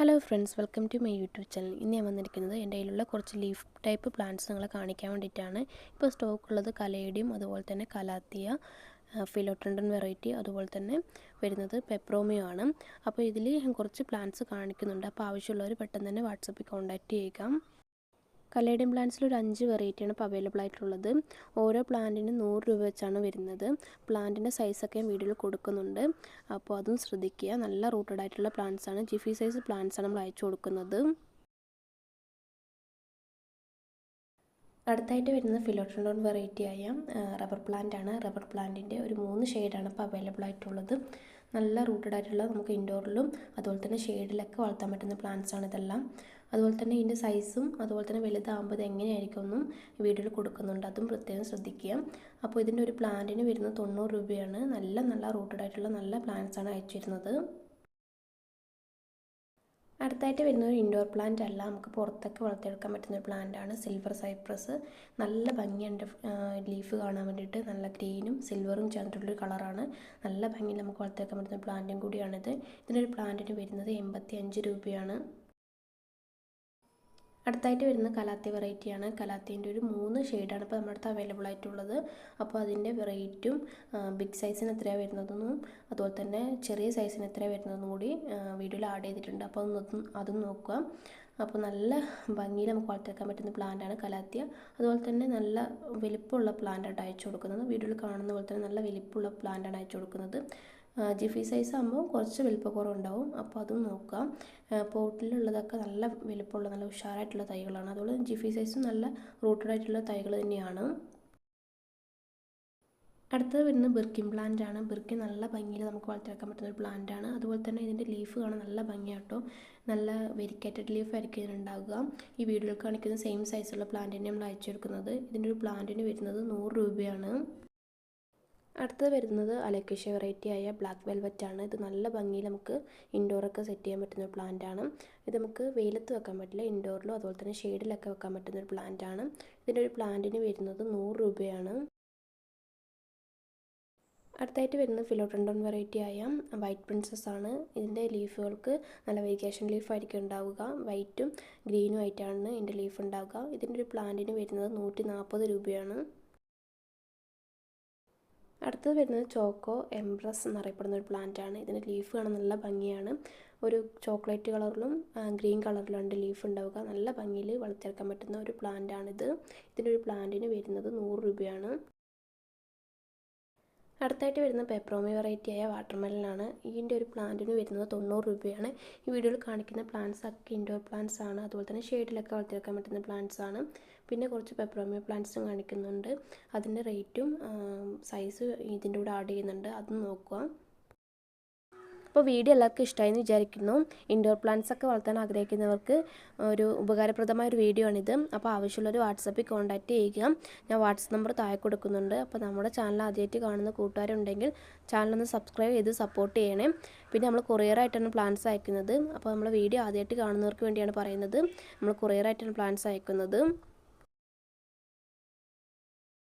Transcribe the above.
Hello friends welcome to my YouTube channel ഇന്ന് ഞാൻ വന്നിരിക്കുന്നത് എന്റെ കയ്യിലുള്ള കുറച്ച് ലീഫ് ടൈപ്പ് പ്ലാന്റ്സ് നിങ്ങളെ കാണിക്കാൻ വേണ്ടിയിട്ടാണ്. ഇപ്പോൾ സ്റ്റോക്ക് ഉള്ളത് കലയുടെയും അതുപോലെ തന്നെ കലാത്തിയ ഫിലോട്രണ്ടൻ വെറൈറ്റി അതുപോലെ തന്നെ വരുന്നത് പെപ്രോമിയോ ആണ്. അപ്പോൾ ഇതിൽ കുറച്ച് പ്ലാന്റ്സ് കാണിക്കുന്നുണ്ട്. അപ്പോൾ ആവശ്യമുള്ളവർ പെട്ടെന്ന് തന്നെ വാട്സപ്പിൽ കോൺടാക്റ്റ് ചെയ്യുക. കലേഡിയം പ്ലാന്റ്സിൽ ഒരു അഞ്ച് വെറൈറ്റിയാണ് ഇപ്പോൾ അവൈലബിൾ ആയിട്ടുള്ളത്. ഓരോ പ്ലാന്റിനും നൂറ് രൂപ വെച്ചാണ് വരുന്നത്. പ്ലാന്റിന്റെ സൈസൊക്കെ വീഡിയോയിൽ കൊടുക്കുന്നുണ്ട്. അപ്പോൾ അതും ശ്രദ്ധിക്കുക. നല്ല റൂട്ടഡ് ആയിട്ടുള്ള പ്ലാന്റ്സ് ആണ്. ജിഫി സൈസ് പ്ലാന്റ്സ് ആണ് നമ്മൾ അയച്ചു കൊടുക്കുന്നത്. അടുത്തായിട്ട് വരുന്ന ഫിലോട്രോൺ വെറൈറ്റി ആയ റബ്ബർ പ്ലാന്റ് ആണ്. റബ്ബർ പ്ലാന്റിന്റെ ഒരു മൂന്ന് ഷെയ്ഡാണ് ഇപ്പോൾ അവൈലബിൾ ആയിട്ടുള്ളത്. നല്ല റൂട്ടഡ് ആയിട്ടുള്ള നമുക്ക് ഇൻഡോറിലും അതുപോലെ തന്നെ ഷെയ്ഡിലൊക്കെ വളർത്താൻ പറ്റുന്ന പ്ലാന്റ്സ് ആണ് ഇതെല്ലാം. അതുപോലെ തന്നെ ഇതിന്റെ സൈസും അതുപോലെ തന്നെ വലുതാകുമ്പോൾ എങ്ങനെയായിരിക്കും എന്നും വീഡിയോയിൽ കൊടുക്കുന്നുണ്ട്. അതും പ്രത്യേകം ശ്രദ്ധിക്കുക. അപ്പോൾ ഇതിന്റെ ഒരു പ്ലാന്റിന് വരുന്നത് തൊണ്ണൂറ് രൂപയാണ്. നല്ല നല്ല റൂട്ടഡ് ആയിട്ടുള്ള നല്ല പ്ലാന്റ്സ് ആണ് അയച്ചിരുന്നത്. അടുത്തായിട്ട് വരുന്ന ഒരു ഇൻഡോർ പ്ലാന്റ് അല്ല. നമുക്ക് പുറത്തൊക്കെ വളർത്തിയെടുക്കാൻ പറ്റുന്ന ഒരു പ്ലാന്റ് ആണ്. Silver cypress. നല്ല ഭംഗിയുണ്ട്. ലീഫ് കാണാൻ വേണ്ടിയിട്ട് നല്ല ഗ്രീനും സിൽവറും ചേർന്നിട്ടുള്ളൊരു കളറാണ്. നല്ല ഭംഗിയിൽ നമുക്ക് വളർത്തിയെടുക്കാൻ പറ്റുന്ന പ്ലാന്റും കൂടിയാണിത്. ഇതിനൊരു പ്ലാന്റിന് വരുന്നത് എൺപത്തി അഞ്ച് രൂപയാണ്. അടുത്തായിട്ട് വരുന്ന കലാത്തി വെറൈറ്റിയാണ്. കലാത്തിന്റെ ഒരു മൂന്ന് ഷെയ്ഡാണ് ഇപ്പോൾ നമ്മുടെ അടുത്ത് അവൈലബിൾ ആയിട്ടുള്ളത്. അപ്പോൾ അതിന്റെ വെറൈറ്റിയും ബിഗ് സൈസിന് എത്രയാണ് വരുന്നതെന്നും അതുപോലെ തന്നെ ചെറിയ സൈസിന് എത്രയാണ് വരുന്നതെന്നും കൂടി വീഡിയോയിൽ ആഡ് ചെയ്തിട്ടുണ്ട്. അപ്പോൾ അതൊന്നും അതും നോക്കുക അപ്പോൾ നല്ല ഭംഗിയിൽ നമുക്ക് വളർത്തിയെടുക്കാൻ പറ്റുന്ന പ്ലാന്റാണ് കലാത്തിയ. അതുപോലെ തന്നെ നല്ല വലിപ്പമുള്ള പ്ലാന്റായിട്ട് അയച്ചു കൊടുക്കുന്നത്. വീഡിയോയിൽ കാണുന്ന പോലെ തന്നെ നല്ല വലിപ്പമുള്ള പ്ലാന്റാണ് അയച്ചു കൊടുക്കുന്നത്. ജിഫി സൈസ് ആകുമ്പോൾ കുറച്ച് വലിപ്പക്കുറവുണ്ടാവും. അപ്പോൾ അതും നോക്കാം. പോട്ടിലുള്ളതൊക്കെ നല്ല വലിപ്പമുള്ള നല്ല ഉഷാറായിട്ടുള്ള തൈകളാണ്. അതുപോലെ ജിഫി സൈസും നല്ല റൂട്ടഡ് ആയിട്ടുള്ള തൈകൾ തന്നെയാണ്. അടുത്തത് വരുന്നത് ബിർക്കിൻ പ്ലാന്റ് ആണ്. ബിർക്കിൻ നല്ല ഭംഗിയിൽ നമുക്ക് വളർത്തിയെടുക്കാൻ പറ്റുന്ന ഒരു പ്ലാന്റ് ആണ്. അതുപോലെ തന്നെ ഇതിന്റെ ലീഫ് കാണാൻ നല്ല ഭംഗിയാട്ടോ. നല്ല വെരിക്കേറ്റഡ് ലീഫ് ആയിരിക്കും ഇതിനുണ്ടാകുക ഈ വീഡിയോയിൽ കാണിക്കുന്ന സെയിം സൈസുള്ള പ്ലാന്റിനെ നമ്മൾ അയച്ചു കൊടുക്കുന്നത്. ഇതിന്റെ ഒരു പ്ലാന്റിന് വരുന്നത് നൂറ് രൂപയാണ്. അടുത്തത് വരുന്നത് അലക്കേഷ്യ വെറൈറ്റി ആയ ബ്ലാക്ക് വെൽവെറ്റ് ആണ്. ഇത് നല്ല ഭംഗിയിൽ നമുക്ക് ഇൻഡോറൊക്കെ സെറ്റ് ചെയ്യാൻ പറ്റുന്ന ഒരു പ്ലാന്റ് ആണ്. ഇത് നമുക്ക് വെയിലത്ത് വെക്കാൻ പറ്റില്ല ഇൻഡോറിലും അതുപോലെ തന്നെ ഷെയ്ഡിലൊക്കെ വെക്കാൻ പറ്റുന്ന ഒരു പ്ലാന്റ് ആണ്. ഇതിന്റെ ഒരു പ്ലാന്റിന് വരുന്നത് നൂറ് രൂപയാണ്. അടുത്തായിട്ട് വരുന്നത് ഫിലോട്രണ്ടോൺ വെറൈറ്റി ആയ വൈറ്റ് പ്രിൻസസ് ആണ്. ഇതിന്റെ ലീഫുകൾക്ക് നല്ല വെരിക്കേഷൻ ലീഫായിരിക്കും ഉണ്ടാവുക. വൈറ്റും ഗ്രീനും ആയിട്ടാണ് ഇതിന്റെ ലീഫ് ഉണ്ടാവുക. ഇതിന്റെ ഒരു പ്ലാന്റിന് വരുന്നത് നൂറ്റി രൂപയാണ്. അടുത്തത് വരുന്നത് ചോക്കോ എംബ്രസ് എന്നറിയപ്പെടുന്ന ഒരു പ്ലാന്റ് ആണ് ഇതിന്റെ ലീഫ് കാണാൻ നല്ല ഭംഗിയാണ്. ഒരു ചോക്ലേറ്റ് കളറിലും ഗ്രീൻ കളറിലും ലീഫ് ഉണ്ടാവുക. നല്ല ഭംഗിയിൽ വളർത്തിയെടുക്കാൻ പറ്റുന്ന ഒരു പ്ലാന്റ് ആണിത് ഇതിന്റെ ഒരു പ്ലാന്റിന് വരുന്നത് നൂറ് രൂപയാണ്. അടുത്തായിട്ട് വരുന്ന പെപ്രോമി വെറൈറ്റി ആയ വാട്ടർമെലനാണ്. ഇതിന്റെ ഒരു പ്ലാന്റിന് വരുന്നത് തൊണ്ണൂറ് രൂപയാണ്. ഈ വീഡിയോയിൽ കാണിക്കുന്ന പ്ലാന്റ്സ് ഒക്കെ ഇൻഡോർ പ്ലാന്റ്സ് ആണ്. അതുപോലെ തന്നെ ഷെയ്ഡിലൊക്കെ വളർത്തിയെടുക്കാൻ പറ്റുന്ന പ്ലാന്റ്സ് ആണ്. പിന്നെ കുറച്ച് പെപ്രോമി പ്ലാന്റ്സും കാണിക്കുന്നുണ്ട്. അതിന്റെ റേറ്റും സൈസ് ഇതിന്റെ കൂടെ ആഡ് ചെയ്യുന്നുണ്ട്. അതും നോക്കുക. അപ്പോൾ വീഡിയോ എല്ലാവർക്കും ഇഷ്ടമായി എന്ന് വിചാരിക്കുന്നു. ഇൻഡോർ പ്ലാന്റ്സ് ഒക്കെ വളർത്താൻ ആഗ്രഹിക്കുന്നവർക്ക് ഒരു ഉപകാരപ്രദമായ ഒരു വീഡിയോ ആണിത്. അപ്പോൾ ആവശ്യമുള്ളവർ വാട്സപ്പിൽ കോൺടാക്റ്റ് ചെയ്യുക. ഞാൻ വാട്സപ്പ് നമ്പർ താഴെ കൊടുക്കുന്നുണ്ട്. അപ്പോൾ നമ്മുടെ ചാനൽ ആദ്യമായിട്ട് കാണുന്ന കൂട്ടുകാരുണ്ടെങ്കിൽ ചാനലൊന്ന് സബ്സ്ക്രൈബ് ചെയ്ത് സപ്പോർട്ട് ചെയ്യണേ. പിന്നെ നമ്മൾ കൊറിയറായിട്ടാണ് പ്ലാന്റ്സ് അയക്കുന്നത്. അപ്പോൾ നമ്മൾ വീഡിയോ ആദ്യമായിട്ട് കാണുന്നവർക്ക് വേണ്ടിയാണ് പറയുന്നത്. നമ്മൾ കൊറിയറായിട്ടാണ് പ്ലാന്റ്സ് അയക്കുന്നത്.